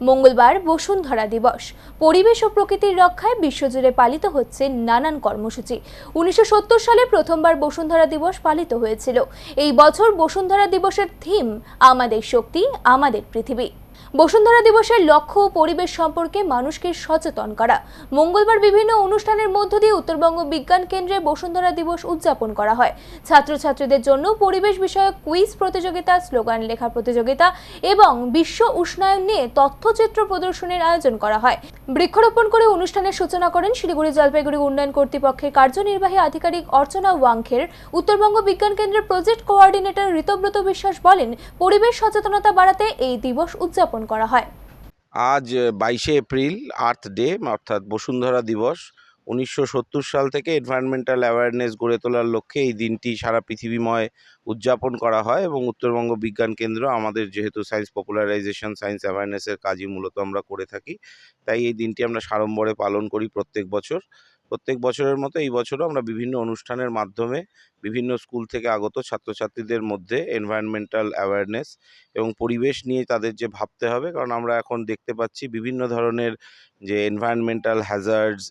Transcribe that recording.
মঙ্গলবার বসুন্ধরা দিবস। পরিবেশ ও প্রকৃতির রক্ষায় বিশ্বজুড়ে পালিত হচ্ছে নানান কর্মসূচি। উনিশশো সত্তর সালে প্রথমবার বসুন্ধরা দিবস পালিত হয়েছিল। এই বছর বসুন্ধরা দিবসের থিম আমাদের শক্তি, আমাদের পৃথিবী। বসুন্ধরা দিবসের লক্ষ্য ও পরিবেশ সম্পর্কে মানুষকে সচেতন করা। মঙ্গলবার বিভিন্ন অনুষ্ঠানের মধ্য দিয়ে উত্তরবঙ্গ বিজ্ঞান কেন্দ্রে বসুন্ধরা দিবস উদযাপন করা হয়। ছাত্রছাত্রীদের জন্য পরিবেশ বিষয়ক কুইজ প্রতিযোগিতা, স্লোগান লেখা প্রতিযোগিতা এবং বিশ্ব উষ্ণায়ন নিয়ে তথ্যচিত্র প্রদর্শনীর আয়োজন করা হয়। বৃক্ষরোপণ করে অনুষ্ঠানের সূচনা করেন শিলিগুড়ি জলপাইগুড়ি উন্নয়ন কর্তৃপক্ষের কার্যনির্বাহী আধিকারিক অর্চনা ওয়াংখের। উত্তরবঙ্গ বিজ্ঞান কেন্দ্রের প্রজেক্ট কোঅর্ডিনেটর ঋতব্রত বিশ্বাস বলেন, পরিবেশ সচেতনতা বাড়াতে এই দিবস উদযাপন করা হয়। আজ বাইশে এপ্রিল, আর্থ ডে, অর্থাৎ বসুন্ধরা দিবস। উনিশশো সত্তর সাল থেকে এনভায়রনমেন্টাল অ্যাওয়ারনেস গড়ে তোলার লক্ষ্যে এই দিনটি সারা পৃথিবীময় উদযাপন করা হয় এবং উত্তরবঙ্গ বিজ্ঞান কেন্দ্র আমাদের যেহেতু সায়েন্স পপুলারাইজেশন, সায়েন্স অ্যাওয়ারনেসের কাজই মূলত আমরা করে থাকি, তাই এই দিনটি আমরা সাড়ম্বরে পালন করি প্রত্যেক বছর। প্রত্যেক বছরের মতো এই বছরও আমরা বিভিন্ন অনুষ্ঠানের মাধ্যমে বিভিন্ন স্কুল থেকে আগত ছাত্রছাত্রীদের মধ্যে এনভায়রনমেন্টাল অ্যাওয়ারনেস এবং পরিবেশ নিয়ে তাদের যে ভাবতে হবে, কারণ আমরা এখন দেখতে পাচ্ছি বিভিন্ন ধরনের যে এনভায়রনমেন্টাল হ্যাজার্ডস